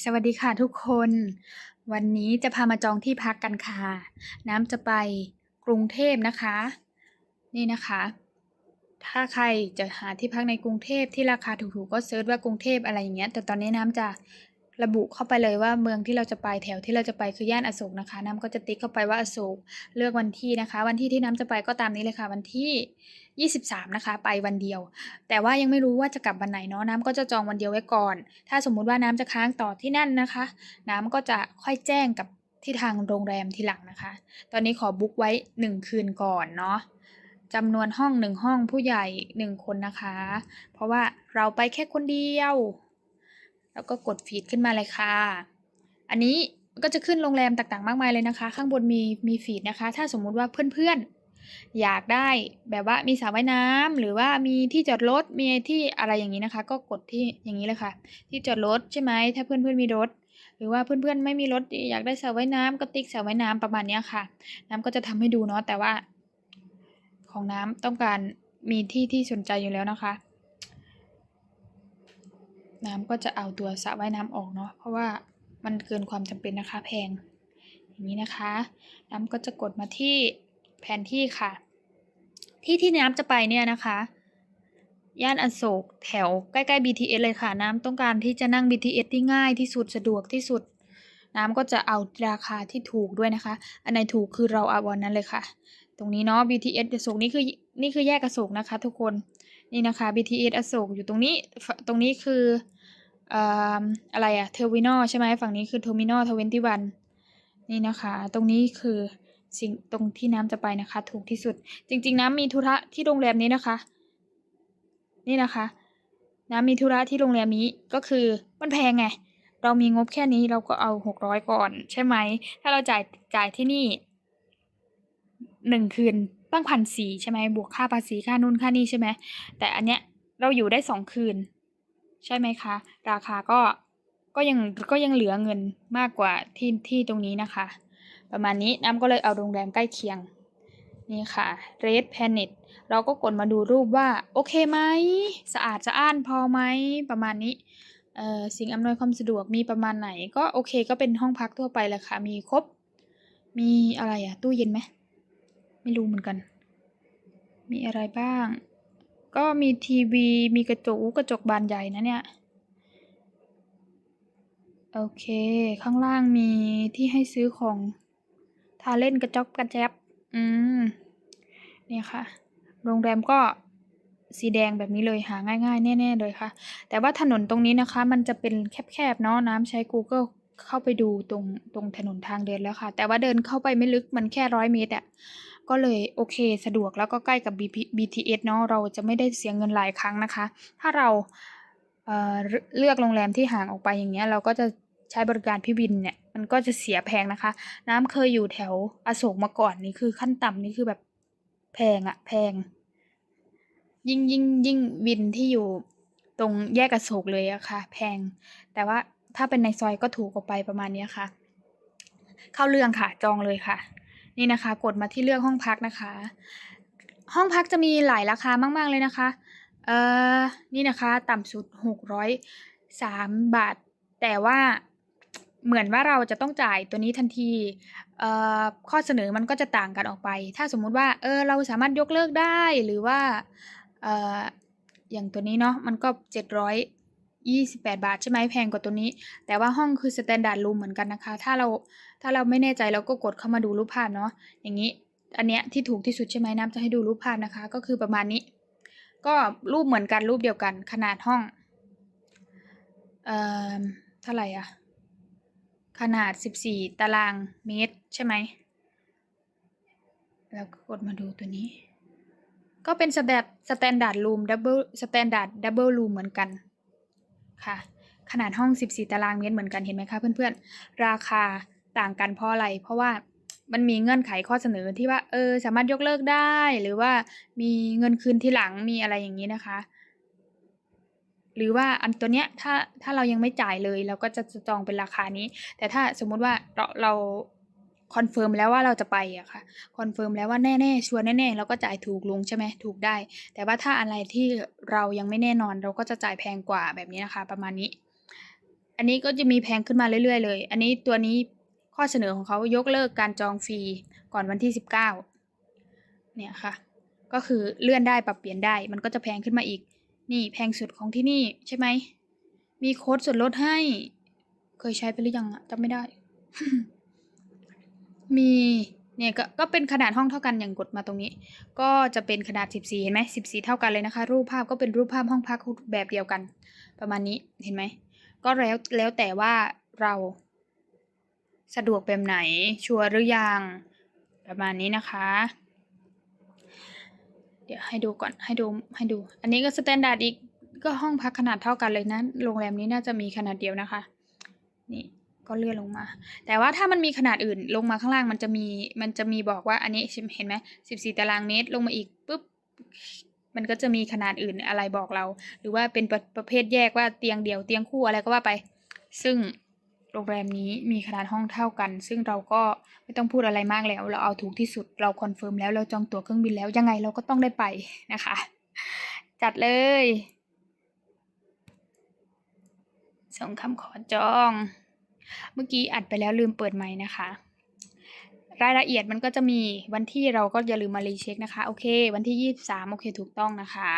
สวัสดีค่ะทุกคน วันนี้จะพามาจองที่พักกันค่ะ น้ำจะไปกรุงเทพนะคะ นี่นะคะ ถ้าใครจะหาที่พักในกรุงเทพที่ราคาถูกๆก็เซิร์ชว่ากรุงเทพอะไรอย่างเงี้ย แต่ตอนนี้น้ำจะ ระบุเข้าไปเลยว่าเมืองที่เราจะไปแถวที่เราจะไปคือย่านอโศกนะคะ น้ำก็จะติ๊กเข้าไปว่าอโศกเลือกวันที่นะคะ วันที่ที่น้ำจะไปก็ตามนี้เลยค่ะ วันที่ 23 นะคะ ไปวันเดียว แต่ว่ายังไม่รู้ว่าจะกลับวันไหนเนาะน้ำก็จะจองวันเดียวไว้ก่อน ถ้าสมมุติว่าน้ำจะค้างต่อที่นั่นนะคะ น้ำก็จะค่อยแจ้งกับที่ทางโรงแรมทีหลังนะคะ ตอนนี้ขอบุ๊กไว้ 1 คืนก่อนเนาะจำนวนห้อง1ห้องผู้ใหญ่1คนนะคะ เพราะว่าเราไปแค่คนเดียว แล้วก็กดฟีดขึ้นมาเลยค่ะ อันนี้ก็จะขึ้นโรงแรมต่างๆ มากมายเลยนะคะ ข้างบนมีมีฟีดนะคะ ถ้าสมมุติว่าเพื่อนๆ อยากได้แบบว่ามีสระว่ายน้ำหรือว่ามีที่จอดรถมีที่อะไรอย่างนี้นะคะ ก็กดที่อย่างนี้เลยค่ะ ที่จอดรถใช่ไหมถ้าเพื่อนๆมีรถ หรือว่าเพื่อนๆไม่มีรถอยากได้สระว่ายน้ำก็ติ๊กสระว่ายน้ำประมาณนี้ค่ะ น้ำก็จะทำให้ดูเนาะแต่ว่า ของน้ำต้องการมีที่ที่สนใจอยู่แล้วนะคะ น้ำก็จะเอาตัวสระว่ายน้ำออกเนาะเพราะว่ามันเกินความจำเป็นนะคะแพง อย่างนี้นะคะ น้ำก็จะกดมาที่แผนที่ค่ะ ที่ที่น้ำจะไปเนี่ยนะคะ ย่านอโศกแถวใกล้ๆ BTS เลยค่ะ น้ำต้องการที่จะนั่ง BTS ที่ง่ายที่สุดสะดวกที่สุด น้ำก็จะเอาราคาที่ถูกด้วยนะคะ อันไหนถูกคือเราเอาวันนั้นเลยค่ะ ตรงนี้เนาะ BTS อโศกนี่คือนี่คือแยกอโศกนะคะ ทุกคน นี่นะคะ BTS อโศกอยู่ตรงนี้ ตรงนี้คืออะไรอะเทอร์มินอลใช่ไหมฝั่งนี้คือเทอร์มินอลทเวนตี้วันนี่นะคะ ตรงนี้คือสิ่งตรงที่น้ำจะไปนะคะ ถูกที่สุด จริง ๆ น้ำมีธุระที่โรงแรมนี้นะคะ นี่นะคะ น้ำมีธุระที่โรงแรมนี้ก็คือมันแพงไง เรามีงบแค่นี้เราก็เอาหกร้อยก่อน ใช่ไหม ถ้าเราจ่ายจ่ายที่นี่หนึ่งคืน ตั้งพันสี่ใช่ไหมบวกค่าภาษีค่านู่นค่านี่ใช่ไหมแต่อันเนี้ยเราอยู่ได้สองคืน ใช่ไหมคะ ราคาก็ก็ยังก็ยังเหลือเงินมากกว่าที่ที่ตรงนี้นะคะ ประมาณนี้น้ำก็เลยเอาโรงแรมใกล้เคียง นี่ค่ะ Red Planet เราก็กดมาดูรูปว่า โอเคไหมสะอาดสะอ้านพอไหมประมาณนี้เอ่อสิ่งอำนวยความสะดวกมีประมาณไหน ก็โอเคก็เป็นห้องพักทั่วไปแหละค่ะ มีครบ มีอะไรอะตู้เย็นไหม ไม่รู้เหมือนกัน มีอะไรบ้าง ก็มีทีวี มีกระจกกระจกบานใหญ่นะเนี่ย โอเค ข้างล่างมีที่ให้ซื้อของ ทาเล่นกระจกกระแจบอืม เนี่ยค่ะ โรงแรมก็สีแดงแบบนี้เลยหาง่ายๆ แน่ ๆ เลยค่ะ แต่ว่าถนนตรงนี้นะคะ มันจะเป็นแคบๆเนาะน้ำใช้ Google เข้าไปดูตรงตรงถนนทางเดินแล้วค่ะ แต่ว่าเดินเข้าไปไม่ลึกมันแค่ร้อยเมตรอะ ก็เลยโอเคสะดวกแล้วก็ใกล้กับ BTS เนาะเราจะไม่ได้เสียเงินหลายครั้งนะคะ ถ้าเราเเลือกโรงแรมที่ห่างออกไปอย่างเงี้ยเราก็จะใช้บริการพี่วินเนี่ยมันก็จะเสียแพงนะคะ น้ำเคยอยู่แถวอโศกมาก่อนนี่คือขั้นต่ำนี่คือแบบแพงอะแพง ยิ่งยิ่งยิ่งวินที่อยู่ตรงแยกอโศกเลยอะค่ะ แพง แต่ว่าถ้าเป็นในซอยก็ถูกกว่าไปประมาณนี้ค่ะ เข้าเรื่องค่ะจองเลยค่ะ นี่นะคะ กดมาที่เลือกห้องพักนะคะ ห้องพักจะมีหลายราคามาก ๆ เลยนะคะ เอ่อ นี่นะคะ ต่ำสุดหกร้อยสามบาท แต่ว่าเหมือนว่าเราจะต้องจ่ายตัวนี้ทันทีข้อเสนอมันก็จะต่างกันออกไป ถ้าสมมุติว่า เออ เราสามารถยกเลิกได้ หรือว่า เอออย่างตัวนี้เนาะ มันก็เจ็ดร้อยยี่สิบแปดบาท ใช่ไหมแพงกว่าตัวนี้ แต่ว่าห้องคือ standard room เหมือนกันนะคะ ถ้าเราถ้าเราไม่แน่ใจเราก็กดเข้ามาดูรูปภาพเนาะอย่างนี้อันเนี้ยที่ถูกที่สุดใช่ไหมน้ำจะให้ดูรูปภาพนะคะ ก็คือประมาณนี้ ก็รูปเหมือนกันรูปเดียวกันขนาดห้องเอ่อเท่าไหร่อะขนาดสิบสี่ตารางเมตรใช่ไหมแล้วก็กดมาดูตัวนี้ ก็เป็นสแตนดาร์ดรูมดับเบิลสแตนดาร์ดดับเบิลรูมเหมือนกัน ค่ะ ขนาดห้อง 14 ตารางเมตรเหมือนกันเห็นไหมคะเพื่อนๆ ราคาต่างกันเพราะอะไร เพราะว่ามันมีเงื่อนไขข้อเสนอที่ว่าเออสามารถยกเลิกได้หรือว่ามีเงินคืนทีหลังมีอะไรอย่างนี้นะคะ หรือว่าอันตัวเนี้ยถ้าถ้าเรายังไม่จ่ายเลย เราก็จะจองเป็นราคานี้ แต่ถ้าสมมุติว่าเราเรา คอนเฟิร์มแล้วว่าเราจะไปอะค่ะคอนเฟิร์มแล้วว่าแน่ๆชัวร์แน่ๆเราก็จ่ายถูกลงใช่ไหมถูกได้ แต่ว่าถ้าอะไรที่เรายังไม่แน่นอนเราก็จะจ่ายแพงกว่าแบบนี้นะคะ ประมาณนี้ อันนี้ก็จะมีแพงขึ้นมาเรื่อย ๆ เลย อันนี้ตัวนี้ข้อเสนอของเขายกเลิกการจองฟรีก่อนวันที่สิบเก้าเนี่ยค่ะ ก็คือเลื่อนได้ปรับเปลี่ยนได้มันก็จะแพงขึ้นมาอีก นี่แพงสุดของที่นี่ใช่ไหมมีโค้ดส่วนลดให้ เคยใช้ไปหรือยังอะจำไม่ได้ มีเนี่ยก็ก็เป็นขนาดห้องเท่ากันอย่างกดมาตรงนี้ ก็จะเป็นขนาด 14 เห็นไหม14 เท่ากันเลยนะคะ รูปภาพก็เป็นรูปภาพห้องพักแบบเดียวกัน ประมาณนี้เห็นไหมก็แล้วแล้วแต่ว่าเราสะดวกแบบไหนชัวร์หรือยังประมาณนี้นะคะ เดี๋ยวให้ดูก่อนให้ดูให้ดู อันนี้ก็สแตนดาร์ดอีกก็ห้องพักขนาดเท่ากันเลยนะโรงแรมนี้น่าจะมีขนาดเดียวนะคะ นี่ ก็เลื่อนลงมา แต่ว่าถ้ามันมีขนาดอื่นลงมาข้างล่างมันจะมีมันจะมีบอกว่าอันนี้เห็นไหมสิบสี่ตารางเมตรลงมาอีกปุ๊บมันก็จะมีขนาดอื่นอะไรบอกเรา หรือว่าเป็นประประเภทแยกว่าเตียงเดี่ยวเตียงคู่อะไรก็ว่าไป ซึ่งโรงแรมนี้มีขนาดห้องเท่ากัน ซึ่งเราก็ไม่ต้องพูดอะไรมากแล้ว เราเอาถูกที่สุด เราคอนเฟิร์มแล้ว เราจองตั๋วเครื่องบินแล้ว ยังไงเราก็ต้องได้ไปนะคะ จัดเลย ส่งคำขอจอง เมื่อกี้อัดไปแล้วลืมเปิดไมค์นะคะ รายละเอียดมันก็จะมีวันที่เราก็อย่าลืมมารีเช็คนะคะ โอเค วันที่ 23 โอเคถูกต้องนะคะ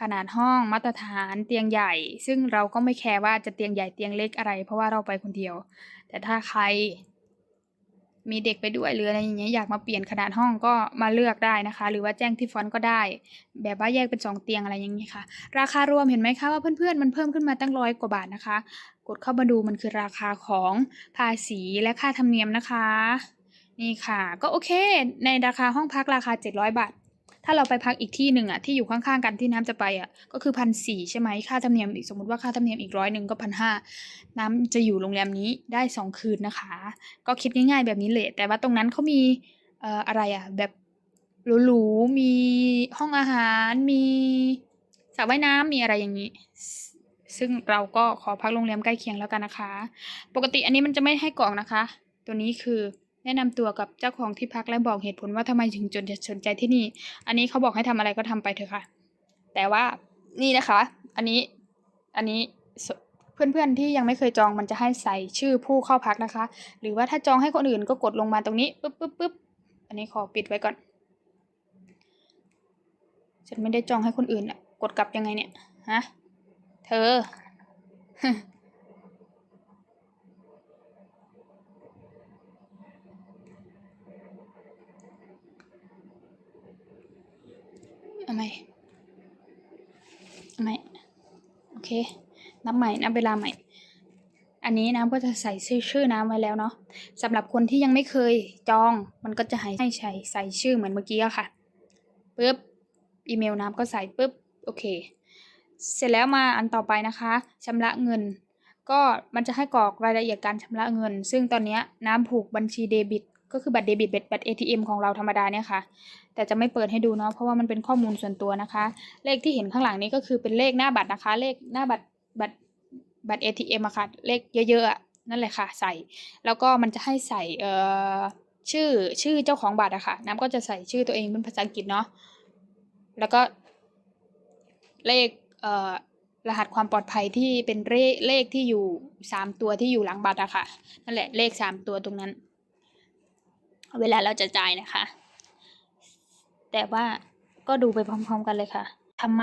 ขนาดห้องมาตรฐานเตียงใหญ่ ซึ่งเราก็ไม่แคร์ว่าจะเตียงใหญ่เตียงเล็กอะไร เพราะว่าเราไปคนเดียว แต่ถ้าใคร มีเด็กไปด้วยหรืออะไรอย่างเงี้ยอยากมาเปลี่ยนขนาดห้องก็มาเลือกได้นะคะ หรือว่าแจ้งที่ฟอนต์ก็ได้ แบบว่าแยกเป็นสองเตียงอะไรอย่างนี้ค่ะ ราคารวมเห็นไหมคะว่าเพื่อนๆมันเพิ่มขึ้นมาตั้งร้อยกว่าบาทนะคะ กดเข้ามาดูมันคือราคาของภาษีและค่าธรรมเนียมนะคะ นี่ค่ะ ก็โอเค ในราคาห้องพักราคา 700 บาท ถ้าเราไปพักอีกที่หนึ่งอะที่อยู่ข้างๆกันที่น้ำจะไปอะก็คือพันสี่ใช่ไหมค่าธรรมเนียมอีกสมมติว่าค่าธรรมเนียมอีกร้อยหนึ่งก็พันห้าน้ำจะอยู่โรงแรมนี้ได้สองคืนนะคะ ก็คิดง่ายๆแบบนี้เลยแต่ว่าตรงนั้นเขามีเอ่ออะไรอะแบบหรูๆมีห้องอาหารมีสระว่ายน้ำมีอะไรอย่างนี้ซึ่งเราก็ขอพักโรงแรมใกล้เคียงแล้วกันนะคะ ปกติอันนี้มันจะไม่ให้กรอกนะคะ ตัวนี้คือ แนะนำตัวกับเจ้าของที่พักและบอกเหตุผลว่าทำไมถึงจนจะสนใจที่นี่ อันนี้เขาบอกให้ทำอะไรก็ทำไปเถอะค่ะ แต่ว่านี่นะคะ อันนี้ อันนี้เพื่อนๆที่ยังไม่เคยจองมันจะให้ใส่ชื่อผู้เข้าพักนะคะ หรือว่าถ้าจองให้คนอื่นก็กดลงมาตรงนี้ปึ๊บปึ๊บปึ๊บอันนี้ขอปิดไว้ก่อน ฉันไม่ได้จองให้คนอื่นอะกดกลับยังไงเนี่ย ฮะ เธอ เอาไหมเอาไหมโอเค นับใหม่ นับเวลาใหม่ อันนี้น้ำก็จะใส่ชื่อชื่อน้ำไว้แล้วเนาะสำหรับคนที่ยังไม่เคยจอง มันก็จะให้ให้ใส่ใส่ชื่อเหมือนเมื่อกี้ค่ะปึ๊บ อีเมลน้ำก็ใส่ปึ๊บ โอเค เสร็จแล้วมาอันต่อไปนะคะชำระเงิน ก็มันจะให้กรอกรายละเอียดการชำระเงิน ซึ่งตอนนี้น้ำผูกบัญชีเดบิต ก็คือบัตรเดบิตบัตร ATM ของเราธรรมดาเนี่ยค่ะ แต่จะไม่เปิดให้ดูเนาะเพราะว่ามันเป็นข้อมูลส่วนตัวนะคะ เลขที่เห็นข้างหลังนี้ก็คือเป็นเลขหน้าบัตรนะคะ เลขหน้าบัตรบัตรบัตร ATM อะค่ะ เลขเยอะๆนั่นแหละค่ะใส่ แล้วก็มันจะให้ใส่เอ่อชื่อชื่อเจ้าของบัตรอะค่ะ น้ำก็จะใส่ชื่อตัวเองเป็นภาษาอังกฤษเนาะแล้วก็เลขเอ่อรหัสความปลอดภัยที่เป็นเลขเลขที่อยู่สามตัวที่อยู่หลังบัตรอะค่ะนั่นแหละเลขสามตัวตรงนั้น เวลาเราจะจ่ายนะคะ แต่ว่าก็ดูไปพร้อม ๆ กันเลยค่ะทำไม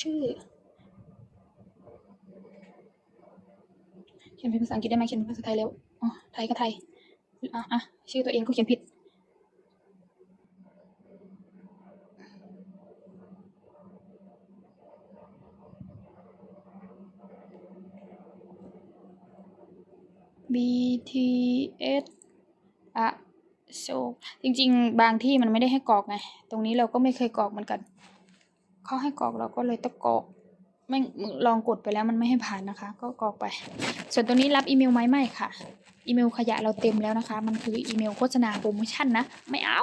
ชื่อเขียนเป็นภาษาอังกฤษได้ไหมเขียนเป็นภาษาไทยแล้วอ๋อไทยก็ไทยอะอะชื่อตัวเองก็เขียนผิด BTS อะโซจริง ๆ บางที่มันไม่ได้ให้กรอกไง ตรงนี้เราก็ไม่เคยกรอกเหมือนกัน เขาให้กรอกเราก็เลยต้องกรอกไม่ลองกดไปแล้วมันไม่ให้ผ่านนะคะ ก็กรอกไป ส่วนตัวนี้รับอีเมลไหมไม่ค่ะ อีเมลขยะเราเต็มแล้วนะคะ มันคืออีเมลโฆษณาโปรโมชั่นนะ ไม่เอา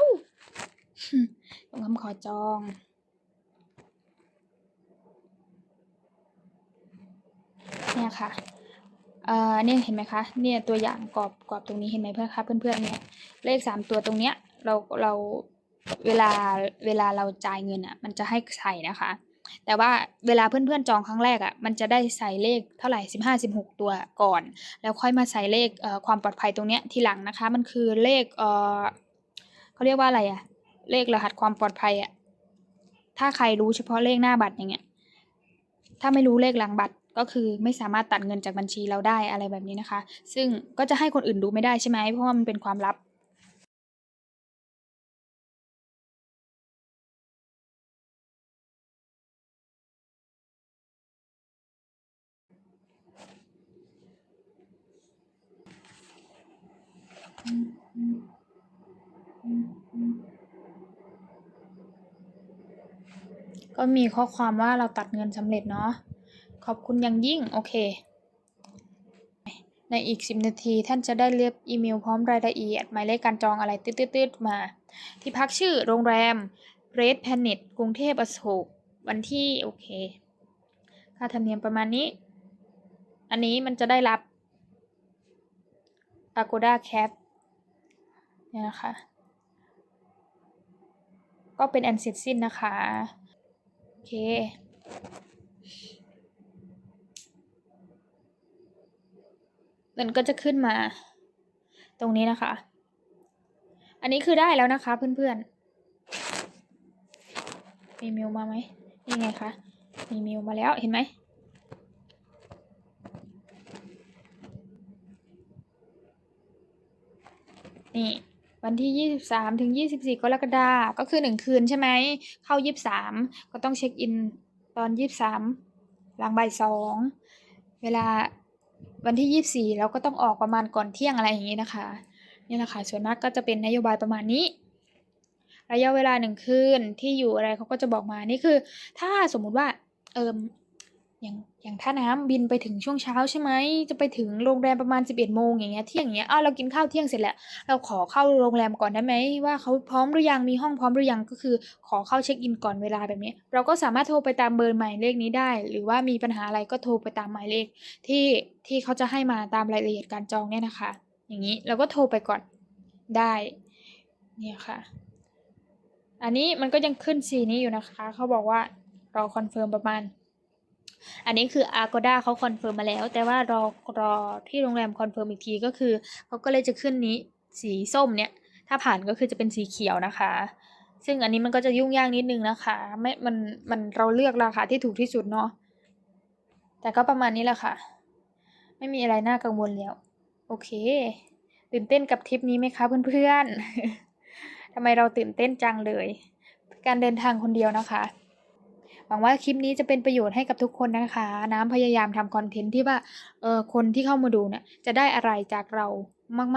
ลงคำขอจอง เนี่ยค่ะ อ่อเนี่ยเห็นไหมคะเนี่ยตัวอย่างกรอบกรอบตรงนี้เห็นไหมเพื่อนคะเพื่อนๆเนี่ยเลขสามตัวตรงเนี้ยเราเราเวลาเวลาเราจ่ายเงินอะมันจะให้ใส่นะคะ แต่ว่าเวลาเพื่อนๆจองครั้งแรกอะ่ะมันจะได้ใส่เลขเท่าไหร่สิบห้าสิบหกตัวก่อน แล้วค่อยมาใส่เลขเอ่อความปลอดภัยตรงเนี้ยทีหลังนะคะ มันคือเลขเอ่อเขาเรียกว่าอะไรอะ่ะเลขรหัสความปลอดภัยอะ่ะถ้าใครรู้เฉพาะเลขหน้าบัตรอย่างเงี้ยถ้าไม่รู้เลขหลังบัตร ก็คือไม่สามารถตัดเงินจากบัญชีเราได้อะไรแบบนี้นะคะ ซึ่งก็จะให้คนอื่นดูไม่ได้ใช่ไหมเพราะว่ามันเป็นความลับก็มีข้อความว่าเราตัดเงินสำเร็จเนาะ ขอบคุณอย่างยิ่ง โอเค ในอีก 10 นาทีท่านจะได้เรียบอีเมลพร้อมรายละเอียด หมายเลขการจองอะไรตืดๆมา ที่พักชื่อโรงแรม Red Planet กรุงเทพอโศกวันที่ โอเค ค่าธรรมเนียมประมาณนี้ อันนี้มันจะได้รับ Agoda Cap เนี่ยนะคะ ก็เป็นแอนเสร็จสิ้นนะคะ โอเค เงินก็จะขึ้นมา ตรงนี้นะคะ อันนี้คือได้แล้วนะคะ เพื่อนๆ มีเมลมาไหมนี่ไงคะ มีเมลมาแล้วเห็นไหมนี่วันที่ 23 ถึง 24 กรกฎาคมก็คือ 1 คืนใช่ไหม เข้า 23 ก็ต้องเช็คอินตอน 23 หลังบ่ายสองเวลา วันที่ 24 เราก็ต้องออกประมาณก่อนเที่ยงอะไรอย่างนี้นะคะนี่แหละค่ะส่วนมากก็จะเป็นนโยบายประมาณนี้ ระยะเวลาหนึ่งคืนที่อยู่อะไรเขาก็จะบอกมานี่คือ ถ้าสมมุติว่าเอิม อย่างอย่างท่าน้ำบินไปถึงช่วงเช้าใช่ไหมจะไปถึงโรงแรมประมาณ 11โมงอย่างเงี้ยเที่ยงอย่างเงี้ยอ้าวเรากินข้าวเที่ยงเสร็จแล้ว เราขอเข้าโรงแรมก่อนได้ไหมว่าเขาพร้อมหรือยังมีห้องพร้อมหรือยังก็คือ ขอเข้าเช็คอินก่อนเวลาแบบนี้ เราก็สามารถโทรไปตามเบอร์หมายเลขนี้ได้ หรือว่ามีปัญหาอะไรก็โทรไปตามหมายเลข ที่ที่เขาจะให้มาตามรายละเอียดการจองเนี่ยนะคะ อย่างนี้เราก็โทรไปก่อนได้เนี่ยค่ะ อันนี้มันก็ยังขึ้นสีนี้อยู่นะคะ เขาบอกว่ารอคอนเฟิร์มประมาณ อันนี้คือ Agoda เขาคอนเฟิร์มมาแล้ว แต่ว่ารอรอที่โรงแรมคอนเฟิร์มอีกทีก็คือเขาก็เลยจะขึ้นนี้สีส้มเนี่ย ถ้าผ่านก็คือจะเป็นสีเขียวนะคะ ซึ่งอันนี้มันก็จะยุ่งยากนิดนึงนะคะไม่มันมันเราเลือกราคาที่ถูกที่สุดเนาะแต่ก็ประมาณนี้แหละค่ะ ไม่มีอะไรน่ากังวลแล้วโอเค ตื่นเต้นกับทริปนี้ไหมคะเพื่อนๆทำไมเราตื่นเต้นจังเลย การเดินทางคนเดียวนะคะ หวังว่าคลิปนี้จะเป็นประโยชน์ให้กับทุกคนนะคะ น้ำพยายามทำคอนเทนต์ที่ว่าเออคนที่เข้ามาดูเนี่ยจะได้อะไรจากเรา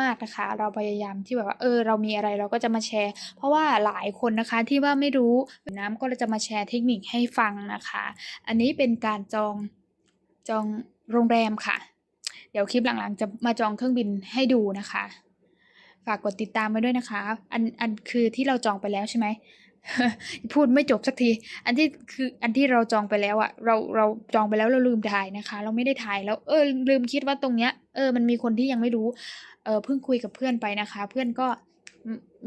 มากๆนะคะ เราพยายามที่แบบว่าเออเรามีอะไรเราก็จะมาแชร์ เพราะว่าหลายคนนะคะที่ว่าไม่รู้น้ำก็จะมาแชร์เทคนิคให้ฟังนะคะ อันนี้เป็นการจองจองโรงแรมค่ะ เดี๋ยวคลิปหลังๆ จะมาจองเครื่องบินให้ดูนะคะ ฝากกดติดตามไว้ด้วยนะคะ อันอันคือที่เราจองไปแล้วใช่ไหม พูดไม่จบสักที อันที่คืออันที่เราจองไปแล้วอะเราเราจองไปแล้วเราลืมถ่ายนะคะ เราไม่ได้ถ่ายแล้ว เออ ลืมคิดว่าตรงเนี้ย เออ มันมีคนที่ยังไม่รู้ เออเพิ่งคุยกับเพื่อนไปนะคะ เพื่อนก็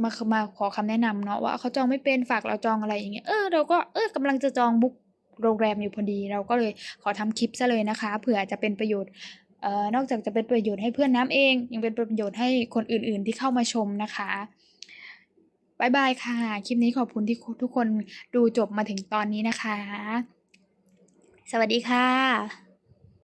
มามาขอคำแนะนำเนาะว่าเขาจองไม่เป็นฝากเราจองอะไรอย่างเงี้ย เออเราก็เออกำลังจะจองบุ๊กโรงแรมอยู่พอดี เราก็เลยขอทำคลิปซะเลยนะคะเผื่อจะเป็นประโยชน์เอ่อนอกจากจะเป็นประโยชน์ให้เพื่อนน้ำเอง ยังเป็นประโยชน์ให้คนอื่นๆที่เข้ามาชมนะคะ บายบายค่ะ คลิปนี้ขอบคุณที่ทุกคนดูจบมาถึงตอนนี้นะคะ สวัสดีค่ะ